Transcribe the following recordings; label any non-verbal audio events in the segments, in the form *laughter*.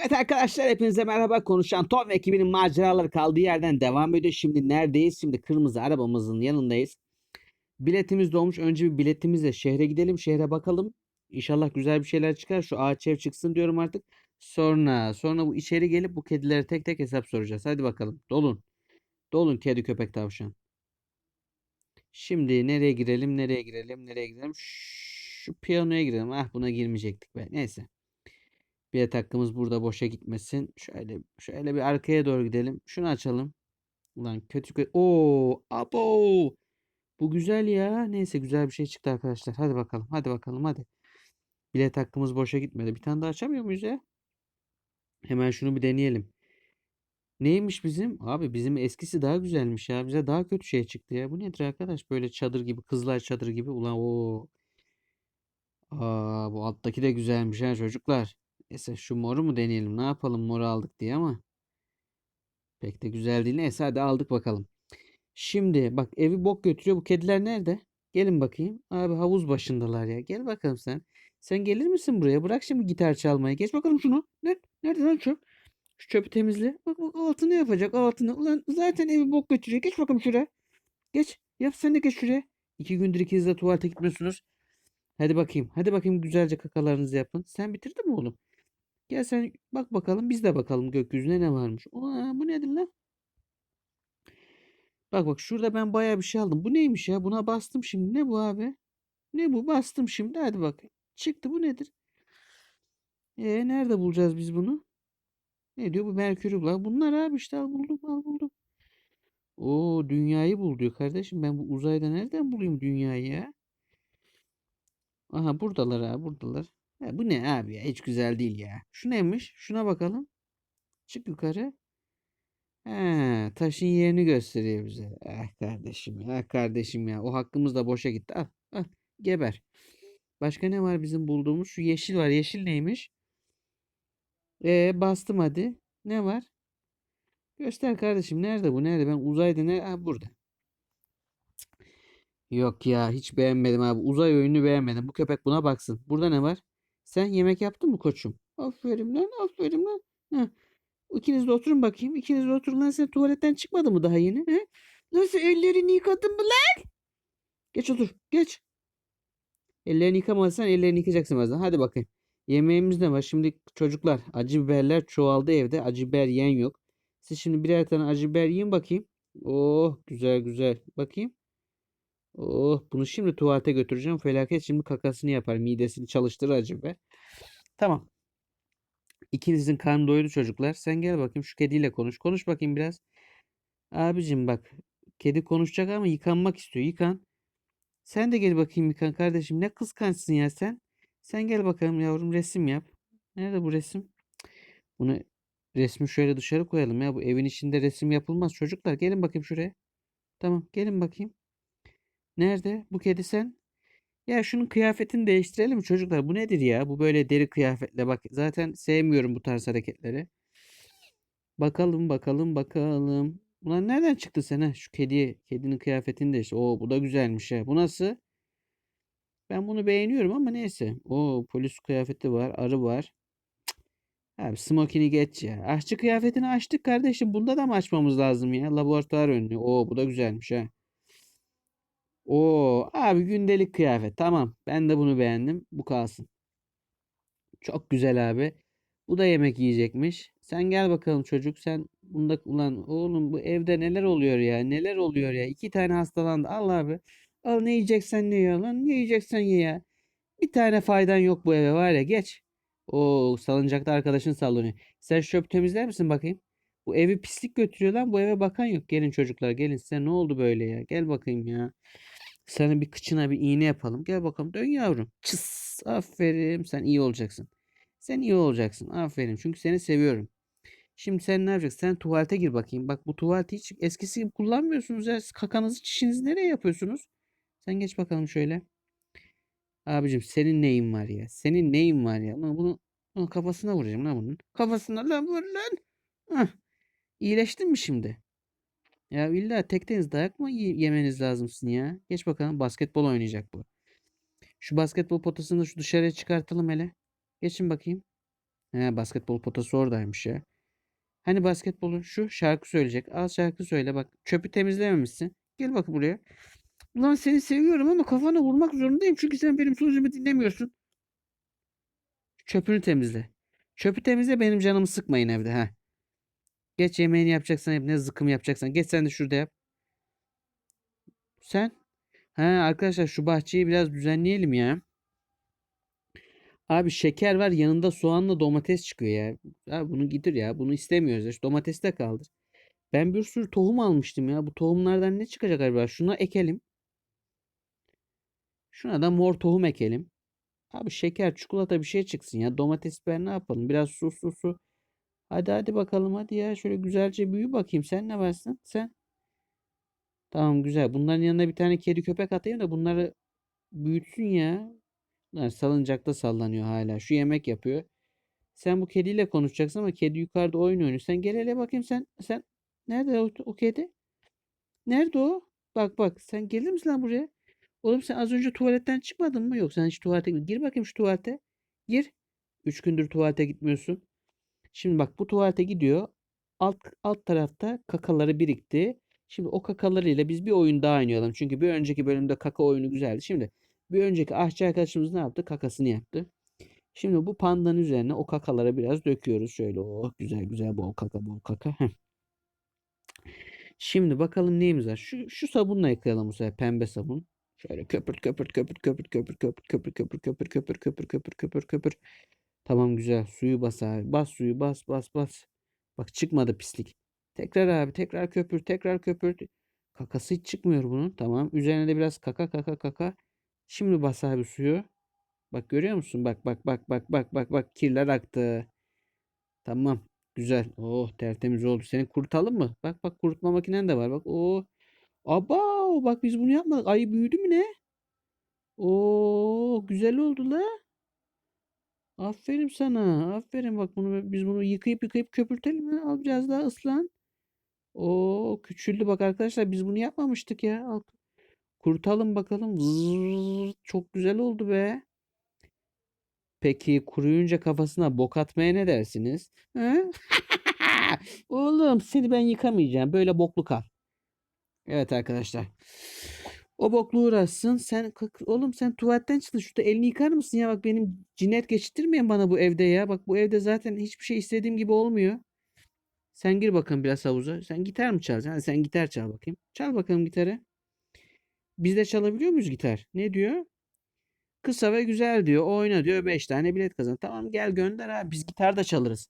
Evet arkadaşlar hepinize merhaba. Konuşan Tom ve ekibinin maceraları kaldığı yerden devam ediyor. Şimdi neredeyiz? Şimdi kırmızı arabamızın yanındayız. Biletimiz dolmuş. Önce bir biletimizle şehre gidelim. Şehre bakalım. İnşallah güzel bir şeyler çıkar. Şu ağaç ev çıksın diyorum artık. Sonra sonra bu içeri gelip bu kedilere tek tek hesap soracağız. Hadi bakalım. Dolun. Dolun kedi köpek tavşan. Şimdi nereye girelim? Nereye girelim? Nereye girelim? Şu piyanoya girelim. Ah buna girmeyecektik be. Neyse. Bilet hakkımız burada boşa gitmesin. Şöyle şöyle bir arkaya doğru gidelim. Şunu açalım. Ulan kötü kötü. Oo, abo. Bu güzel ya. Neyse güzel bir şey çıktı arkadaşlar. Hadi bakalım. Hadi bakalım hadi. Bilet hakkımız boşa gitmedi. Bir tane daha açamıyor muyuz ya? Hemen şunu bir deneyelim. Neymiş bizim? Abi bizim eskisi daha güzelmiş ya. Bize daha kötü şey çıktı ya. Bu nedir arkadaş? Böyle çadır gibi, kızlar çadır gibi. Ulan o. Aa, bu alttaki de güzelmiş ha çocuklar. Neyse şu moru mu deneyelim? Ne yapalım moru aldık diye ama. Pek de güzel değil. Neyse hadi aldık bakalım. Şimdi bak evi bok götürüyor. Bu kediler nerede? Gelin bakayım. Abi havuz başındalar ya. Gel bakalım sen. Sen gelir misin buraya? Bırak şimdi gitar çalmayı. Geç bakalım şunu. Nerede, nerede lan çöp? Şu çöpü temizle. Bak bak altını yapacak altını. Ulan zaten evi bok götürüyor. Geç bakalım şuraya. Geç. Yap sen de geç şuraya. İki gündür ikiniz de tuvalete gitmiyorsunuz. Hadi bakayım. Hadi bakayım güzelce kakalarınızı yapın. Sen bitirdin mi oğlum? Gel sen bak bakalım biz de bakalım gökyüzüne ne varmış. Aa, bu nedir lan? Bak bak şurada ben bayağı bir şey aldım. Bu neymiş ya? Buna bastım şimdi. Ne bu abi? Ne bu? Bastım şimdi. Hadi bak. Çıktı bu nedir? E nerede bulacağız biz bunu? Ne diyor bu Merkür'ü bul. Bunlar abi işte al buldum al buldum. Oo dünyayı bul diyor kardeşim. Ben bu uzayda nereden bulayım dünyayı ya? Aha buradalar abi buradalar. Ha, bu ne abi ya? Hiç güzel değil ya. Şu neymiş? Şuna bakalım. Çık yukarı. He, taşın yerini gösteriyor bize. Ah kardeşim ya, ah kardeşim ya. O hakkımız da boşa gitti. Al, al, geber. Başka ne var bizim bulduğumuz? Şu yeşil var. Yeşil neymiş? E bastım hadi. Ne var? Göster kardeşim. Nerede bu? Nerede? Ben uzayda ne? Ha burada. Yok ya hiç beğenmedim abi. Uzay oyunu beğenmedim. Bu köpek buna baksın. Burada ne var? Sen yemek yaptın mı koçum? Aferin lan aferin lan. Heh. İkiniz de oturun bakayım. İkiniz de oturun lan. Sen tuvaletten çıkmadı mı daha yeni? He? Nasıl ellerini yıkadın mı lan? Geç otur. Geç. Ellerini yıkamadıysan ellerini yıkayacaksın birazdan. Hadi bakayım. Yemeğimiz ne var? Şimdi çocuklar acı biberler çoğaldı evde. Acı biber yiyen yok. Siz şimdi birer tane acı biber yiyin bakayım. Oh güzel güzel. Bakayım. Oh bunu şimdi tuvalete götüreceğim. Felaket şimdi kakasını yapar. Midesini çalıştırır biber. Tamam. İkinizin karnı doydu çocuklar. Sen gel bakayım şu kediyle konuş. Konuş bakayım biraz. Abicim bak. Kedi konuşacak ama yıkanmak istiyor. Yıkan. Sen de gel bakayım yıkan kardeşim. Ne kıskançsın ya sen. Sen gel bakalım yavrum resim yap. Nerede bu resim? Bunu resmi şöyle dışarı koyalım ya. Bu evin içinde resim yapılmaz çocuklar. Gelin bakayım şuraya. Tamam gelin bakayım. Nerede? Bu kedi sen. Ya şunun kıyafetini değiştirelim çocuklar? Bu nedir ya? Bu böyle deri kıyafetle bak. Zaten sevmiyorum bu tarz hareketleri. Bakalım bakalım bakalım. Ulan nereden çıktı sen? Şu kedi, kedinin kıyafetini değiştir. Oo bu da güzelmiş ha. Bu nasıl? Ben bunu beğeniyorum ama neyse. Oo polis kıyafeti var. Arı var. Abi smokini geç ya. Aşçı kıyafetini açtık kardeşim. Bunda da mı açmamız lazım ya? Laboratuvar önlüğü. Oo bu da güzelmiş ha. Oo abi gündelik kıyafet. Tamam. Ben de bunu beğendim. Bu kalsın. Çok güzel abi. Bu da yemek yiyecekmiş. Sen gel bakalım çocuk. Sen bunda ulan oğlum bu evde neler oluyor ya? Neler oluyor ya? İki tane hastalandı. Al abi. Al ne yiyeceksen ne ya lan? Ne yiyeceksen ye ya. Bir tane faydan yok bu eve var ya. Geç. Oo salıncakta arkadaşın sallanıyor. Sen çöp temizler misin bakayım? Bu evi pislik götürüyor lan. Bu eve bakan yok. Gelin çocuklar gelin. Size ne oldu böyle ya? Gel bakayım ya. Sana bir kıçına bir iğne yapalım. Gel bakalım dön yavrum. Çıs. Aferin. Sen iyi olacaksın. Sen iyi olacaksın. Aferin. Çünkü seni seviyorum. Şimdi sen ne yapacaksın? Sen tuvalete gir bakayım. Bak bu tuvaleti hiç eskisi gibi kullanmıyorsunuz ya. Kakanızı çişinizi nereye yapıyorsunuz? Sen geç bakalım şöyle. Abicim senin neyin var ya? Senin neyin var ya? Lan bunu lan kafasına vuracağım lan bunun. Kafasına lan vur lan. Hah. İyileştin mi şimdi? Ya illa tekteniz dayak mı ye- yemeniz lazımsın ya? Geç bakalım basketbol oynayacak bu. Şu basketbol potasını şu dışarıya çıkartalım hele. Geçin bakayım. He, basketbol potası oradaymış ya. Hani basketbolun şu şarkı söyleyecek. Al şarkı söyle bak. Çöpü temizlememişsin. Gel bak buraya. Ulan seni seviyorum ama kafana vurmak zorundayım. Çünkü sen benim sözümü dinlemiyorsun. Çöpünü temizle. Çöpü temizle benim canımı sıkmayın evde ha. Geç yemeğini yapacaksan yap. Ne zıkkım yapacaksan. Geç sen de şurada yap. Sen? Ha arkadaşlar şu bahçeyi biraz düzenleyelim ya. Abi şeker var yanında soğanla domates çıkıyor ya. Abi bunu gidir ya. Bunu istemiyoruz ya. Şu domatesi de kaldır. Ben bir sürü tohum almıştım ya. Bu tohumlardan ne çıkacak acaba? Şuna ekelim. Şuna da mor tohum ekelim. Abi şeker, çikolata bir şey çıksın ya. Domates biber ne yapalım? Biraz su su su. Hadi hadi bakalım hadi ya. Şöyle güzelce büyü bakayım. Sen ne varsın? Sen. Tamam güzel. Bunların yanına bir tane kedi köpek atayım da bunları büyütsün ya. Bunlar salıncakta sallanıyor hala. Şu yemek yapıyor. Sen bu kediyle konuşacaksın ama kedi yukarıda oyun oynuyor. Sen gel hele bakayım sen. Sen nerede o, o kedi? Nerede o? Bak bak sen gelir misin lan buraya? Oğlum sen az önce tuvaletten çıkmadın mı? Yok sen hiç tuvalete gir bakayım şu tuvalete. Gir. Üç gündür tuvalete gitmiyorsun. Şimdi bak bu tuvalete gidiyor. Alt, alt tarafta kakaları birikti. Şimdi o kakalarıyla biz bir oyun daha oynayalım. Çünkü bir önceki bölümde kaka oyunu güzeldi. Şimdi bir önceki aşçı arkadaşımız ne yaptı? Kakasını yaptı. Şimdi bu pandanın üzerine o kakaları biraz döküyoruz. Şöyle oh güzel güzel bol kaka bol kaka. Şimdi bakalım neyimiz var. Şu, şu sabunla yıkayalım bu sefer. Pembe sabun. Şöyle köpürt köpürt köpürt köpürt köpürt köpürt köpürt köpürt köpürt köpürt köpürt köpürt köpürt köpürt. Tamam güzel. Suyu bas abi. Bas suyu bas bas bas. Bak çıkmadı pislik. Tekrar abi tekrar köpür tekrar köpür. Kakası hiç çıkmıyor bunun. Tamam. Üzerine de biraz kaka kaka kaka. Şimdi bas abi suyu. Bak görüyor musun? Bak bak bak bak bak bak bak kirler aktı. Tamam. Güzel. Oh tertemiz oldu. Seni kurutalım mı? Bak bak kurutma makinen de var. Bak oh. Aba bak biz bunu yapmadık. Ayı büyüdü mü ne? Oo güzel oldu la. Aferin sana. Aferin bak bunu biz bunu yıkayıp yıkayıp köpürtelim mi? Al biraz daha ıslan. Oo küçüldü bak arkadaşlar biz bunu yapmamıştık ya. Al, kurutalım bakalım. Zırr, çok güzel oldu be. Peki kuruyunca kafasına bok atmaya ne dersiniz? *laughs* Oğlum seni ben yıkamayacağım. Böyle boklu kal. Evet arkadaşlar. O boklu uğraşsın. Sen oğlum sen tuvaletten çıktın. Şurada elini yıkar mısın ya? Bak benim cinnet geçirtmeyin bana bu evde ya. Bak bu evde zaten hiçbir şey istediğim gibi olmuyor. Sen gir bakalım biraz havuza. Sen gitar mı çalacaksın? Hadi sen gitar çal bakayım. Çal bakalım gitarı. Biz de çalabiliyor muyuz gitar? Ne diyor? Kısa ve güzel diyor. Oyna diyor. 5 tane bilet kazan. Tamam gel gönder abi. Biz gitar da çalarız.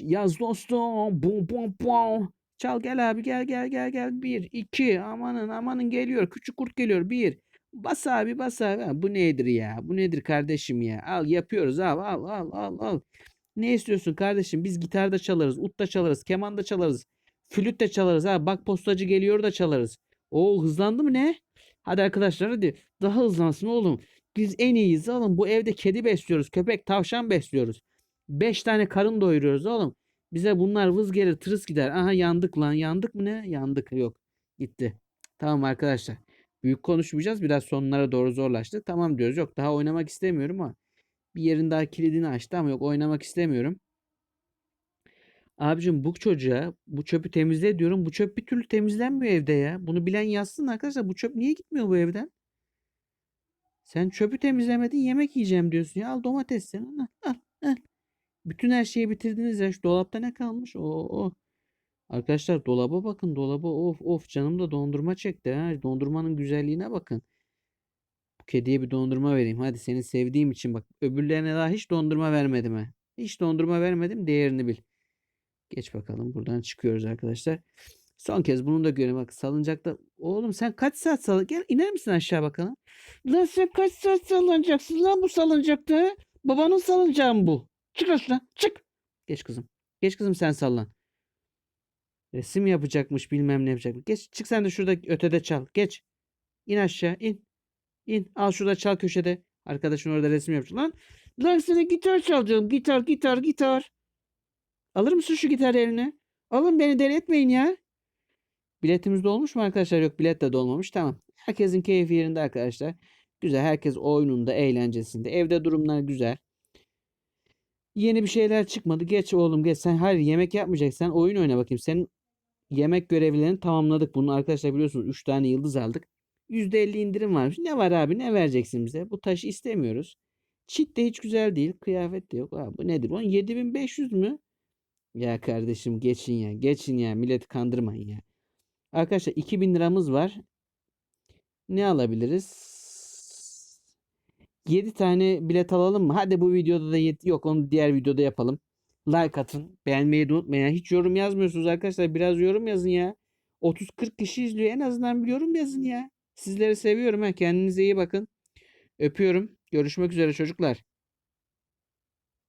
Yaz dostum. Bum bum bum. Çal gel abi gel gel gel gel. Bir, iki. Amanın amanın geliyor. Küçük kurt geliyor. Bir. Bas abi bas abi. Bu nedir ya? Bu nedir kardeşim ya? Al yapıyoruz al al al al al. Ne istiyorsun kardeşim? Biz gitarda çalarız, ut da çalarız, keman da çalarız, flüt de çalarız. Ha bak postacı geliyor da çalarız. O hızlandı mı ne? Hadi arkadaşlar hadi daha hızlansın oğlum. Biz en iyiyiz oğlum. Bu evde kedi besliyoruz, köpek, tavşan besliyoruz. Beş tane karın doyuruyoruz oğlum. Bize bunlar vız gelir, tırıs gider. Aha yandık lan. Yandık mı ne? Yandık. Yok. Gitti. Tamam arkadaşlar. Büyük konuşmayacağız. Biraz sonlara doğru zorlaştı. Tamam diyoruz. Yok daha oynamak istemiyorum ama bir yerin daha kilidini açtı ama yok oynamak istemiyorum. Abicim bu çocuğa bu çöpü temizle diyorum. Bu çöp bir türlü temizlenmiyor evde ya. Bunu bilen yazsın arkadaşlar. Bu çöp niye gitmiyor bu evden? Sen çöpü temizlemedin yemek yiyeceğim diyorsun ya. Al domates sen. Al, al, al. Bütün her şeyi bitirdiniz ya. Şu dolapta ne kalmış? Oo. Arkadaşlar dolaba bakın. Dolaba of of canım da dondurma çekti ha. Dondurmanın güzelliğine bakın. Bu kediye bir dondurma vereyim. Hadi seni sevdiğim için bak. Öbürlerine daha hiç dondurma vermedim ha. Hiç dondurma vermedim. Değerini bil. Geç bakalım. Buradan çıkıyoruz arkadaşlar. Son kez bunu da görelim. Bak salıncakta. Oğlum sen kaç saat salın? Gel iner misin aşağı bakalım? Lan sen kaç saat salınacaksın lan bu salıncakta? Babanın salıncağı mı bu? Çık aşağı. Çık. Geç kızım. Geç kızım sen sallan. Resim yapacakmış bilmem ne yapacakmış. Geç çık sen de şurada ötede çal. Geç. İn aşağı in. İn. Al şurada çal köşede. Arkadaşın orada resim yapacak. Lan, lan sana gitar çalacağım. Gitar gitar gitar. Alır mısın şu gitarı eline? Alın beni deli etmeyin ya. Biletimiz dolmuş mu arkadaşlar? Yok bilet de dolmamış. Tamam. Herkesin keyfi yerinde arkadaşlar. Güzel. Herkes oyununda, eğlencesinde. Evde durumlar güzel. Yeni bir şeyler çıkmadı. Geç oğlum geç. Sen hayır yemek yapmayacaksan oyun oyna bakayım. Senin yemek görevlerini tamamladık. Bunu arkadaşlar biliyorsunuz 3 tane yıldız aldık. %50 indirim varmış. Ne var abi ne vereceksin bize? Bu taşı istemiyoruz. Çit de hiç güzel değil. Kıyafet de yok. Abi bu nedir? Onun 7500 mü? Ya kardeşim geçin ya. Geçin ya. Milleti kandırmayın ya. Arkadaşlar 2000 liramız var. Ne alabiliriz? 7 tane bilet alalım mı? Hadi bu videoda da 7 yok onu diğer videoda yapalım. Like atın. Beğenmeyi de unutmayın. Hiç yorum yazmıyorsunuz arkadaşlar. Biraz yorum yazın ya. 30-40 kişi izliyor. En azından bir yorum yazın ya. Sizleri seviyorum. Ha. Kendinize iyi bakın. Öpüyorum. Görüşmek üzere çocuklar.